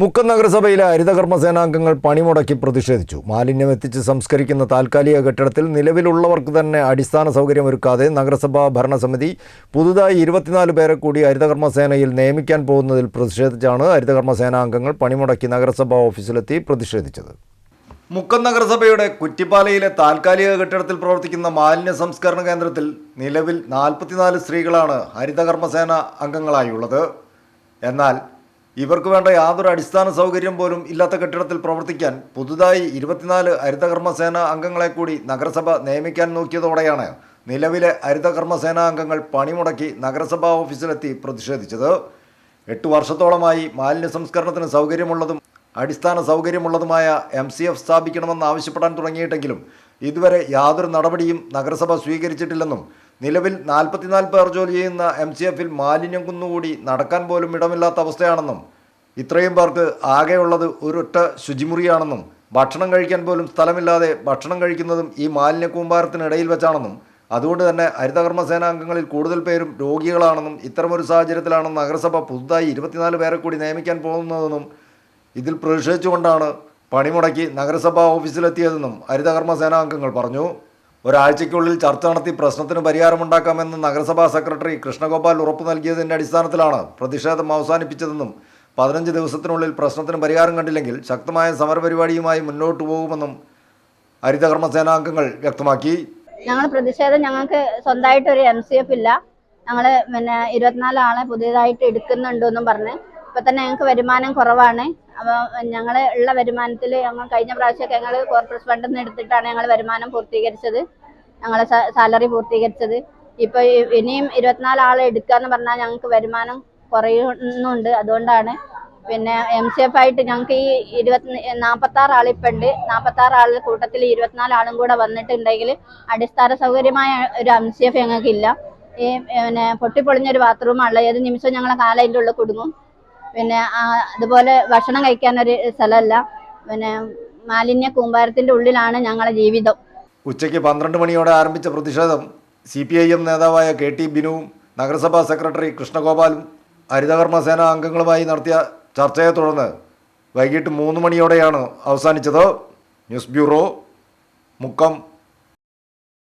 മുക്കം നഗരസഭയിലെ ഹരിതകർമ്മ സേനാംഗങ്ങൾ പണിമുടക്കി പ്രതിഷേധിച്ചു. മാലിന്യം എത്തിച്ച് സംസ്കരിക്കുന്ന താൽക്കാലിക കെട്ടിടത്തിൽ നിലവിലുള്ളവർക്ക് തന്നെ അടിസ്ഥാന സൗകര്യമൊരുക്കാതെ നഗരസഭാ ഭരണസമിതി പുതുതായി ഇരുപത്തിനാല് പേരെ കൂടി ഹരിതകർമ്മ സേനയിൽ നിയമിക്കാൻ പോകുന്നതിൽ പ്രതിഷേധിച്ചാണ് ഹരിതകർമ്മ സേനാംഗങ്ങൾ പണിമുടക്കി നഗരസഭാ ഓഫീസിലെത്തി പ്രതിഷേധിച്ചത്. മുക്കം നഗരസഭയുടെ കുറ്റിപ്പാലയിലെ താൽക്കാലിക കെട്ടിടത്തിൽ പ്രവർത്തിക്കുന്ന മാലിന്യ സംസ്കരണ കേന്ദ്രത്തിൽ നിലവിൽ നാൽപ്പത്തിനാല് സ്ത്രീകളാണ് ഹരിതകർമ്മസേന അംഗങ്ങളായുള്ളത്. എന്നാൽ ഇവർക്ക് വേണ്ട യാതൊരു അടിസ്ഥാന സൗകര്യം പോലും ഇല്ലാത്ത കെട്ടിടത്തിൽ പ്രവർത്തിക്കാൻ പുതുതായി ഇരുപത്തിനാല് ഹരിതകർമ്മസേന അംഗങ്ങളെ കൂടി നഗരസഭ നിയമിക്കാൻ നോക്കിയതോടെയാണ് നിലവിലെ ഹരിതകർമ്മസേന അംഗങ്ങൾ പണിമുടക്കി നഗരസഭാ ഓഫീസിലെത്തി പ്രതിഷേധിച്ചത്. എട്ട് വർഷത്തോളമായി മാലിന്യ സംസ്കരണത്തിന് സൗകര്യമുള്ളതും അടിസ്ഥാന സൗകര്യമുള്ളതുമായ എം സി എഫ് സ്ഥാപിക്കണമെന്ന് ആവശ്യപ്പെടാൻ തുടങ്ങിയിട്ടെങ്കിലും ഇതുവരെ യാതൊരു നടപടിയും നഗരസഭ സ്വീകരിച്ചിട്ടില്ലെന്നും നിലവിൽ നാൽപ്പത്തിനാല് പേർ ജോലി ചെയ്യുന്ന എം സി എഫിൽ മാലിന്യം കുന്നുകൂടി നടക്കാൻ പോലും ഇടമില്ലാത്ത അവസ്ഥയാണെന്നും ഇത്രയും പേർക്ക് ആകെയുള്ളത് ഒരൊറ്റ ശുചിമുറിയാണെന്നും ഭക്ഷണം കഴിക്കാൻ പോലും സ്ഥലമില്ലാതെ ഭക്ഷണം കഴിക്കുന്നതും ഈ മാലിന്യ കൂമ്പാരത്തിനിടയിൽ വെച്ചാണെന്നും അതുകൊണ്ട് തന്നെ ഹരിതകർമ്മ സേനാംഗങ്ങളിൽ കൂടുതൽ പേരും രോഗികളാണെന്നും ഇത്തരമൊരു സാഹചര്യത്തിലാണ് നഗരസഭ പുതുതായി ഇരുപത്തിനാല് പേരെ കൂടി നിയമിക്കാൻ പോകുന്നതെന്നും ഇതിൽ പ്രതിഷേധിച്ചുകൊണ്ടാണ് പണിമുടക്കി നഗരസഭാ ഓഫീസിലെത്തിയതെന്നും ഹരിതകർമ്മ സേനാംഗങ്ങൾ പറഞ്ഞു. ഒരാഴ്ചയ്ക്കുള്ളിൽ ചർച്ച നടത്തി പ്രശ്നത്തിന് പരിഹാരമുണ്ടാക്കാമെന്ന് നഗരസഭാ സെക്രട്ടറി കൃഷ്ണഗോപാൽ ഉറപ്പു നൽകിയതിന്റെ അടിസ്ഥാനത്തിലാണ് പ്രതിഷേധം അവസാനിപ്പിച്ചതെന്നും പതിനഞ്ച് ദിവസത്തിനുള്ളിൽ പ്രശ്നത്തിന് പരിഹാരം കണ്ടില്ലെങ്കിൽ ശക്തമായ സമരപരിപാടിയുമായി മുന്നോട്ട് പോകുമെന്നും ഹരിതകർമ്മ സേനാംഗങ്ങൾ വ്യക്തമാക്കി. ഞങ്ങൾ പ്രതിഷേധം ഞങ്ങൾക്ക് സ്വന്തമായിട്ട് ഒരു എം സി എഫ് ഇല്ല. ഞങ്ങൾ പിന്നെ ഇരുപത്തിനാല് ആളെ പുതിയതായിട്ട് എടുക്കുന്നുണ്ടെന്നും പറഞ്ഞ്. ഇപ്പൊ തന്നെ ഞങ്ങൾക്ക് വരുമാനം കുറവാണ്. അപ്പോൾ ഞങ്ങൾ ഉള്ള വരുമാനത്തിൽ ഞങ്ങൾ കഴിഞ്ഞ പ്രാവശ്യമൊക്കെ ഞങ്ങൾ കോർപ്പറേറ്റ് ഫണ്ടിൽ നിന്ന് എടുത്തിട്ടാണ് ഞങ്ങൾ വരുമാനം പൂർത്തീകരിച്ചത്. ഞങ്ങളെ സാലറി പൂർത്തീകരിച്ചത്. ഇപ്പൊ ഈ- ഇനിയും ഇരുപത്തിനാല് ആളെ എടുക്കാന്ന് പറഞ്ഞാൽ ഞങ്ങൾക്ക് വരുമാനം കുറയുന്നുണ്ട്. അതുകൊണ്ടാണ് പിന്നെ എം സി എഫ് ആയിട്ട് ഞങ്ങൾക്ക് ഈ ഇരുപത്തി നാൽപ്പത്തി ആറ് ആളിപ്പോൾ ഉണ്ട് നാൽപ്പത്തി ആറ് ആളുടെ കൂട്ടത്തിൽ ഇരുപത്തിനാല് ആളും കൂടെ വന്നിട്ടുണ്ടെങ്കിൽ അടിസ്ഥാന സൗകര്യമായ ഒരു എം സി എഫ് ഞങ്ങൾക്കില്ല. ഈ പിന്നെ പൊട്ടിപ്പൊളിഞ്ഞൊരു ബാത്റൂമാണ് ഏത് നിമിഷവും ഞങ്ങളെ കാലതിന്റെ ഉള്ളിൽ കുടുങ്ങും. പിന്നെ അതുപോലെ ഭക്ഷണം കഴിക്കാനൊരു സ്ഥലമല്ല. പിന്നെ മാലിന്യ കൂമ്പാരത്തിന്റെ ഉള്ളിലാണ് ഞങ്ങളുടെ ജീവിതം. ഉച്ചയ്ക്ക് പന്ത്രണ്ട് മണിയോടെ ആരംഭിച്ച പ്രതിഷേധം സി പി ഐ എം നേതാവായ കെ ടി ബിനുവും നഗരസഭാ സെക്രട്ടറി കൃഷ്ണഗോപാലും ഹരിതകർമ്മ സേനാ അംഗങ്ങളുമായി നടത്തിയ ചർച്ചയെ തുടർന്ന് വൈകിട്ട് മൂന്ന് മണിയോടെയാണ് അവസാനിച്ചത്. News bureau Mukkam.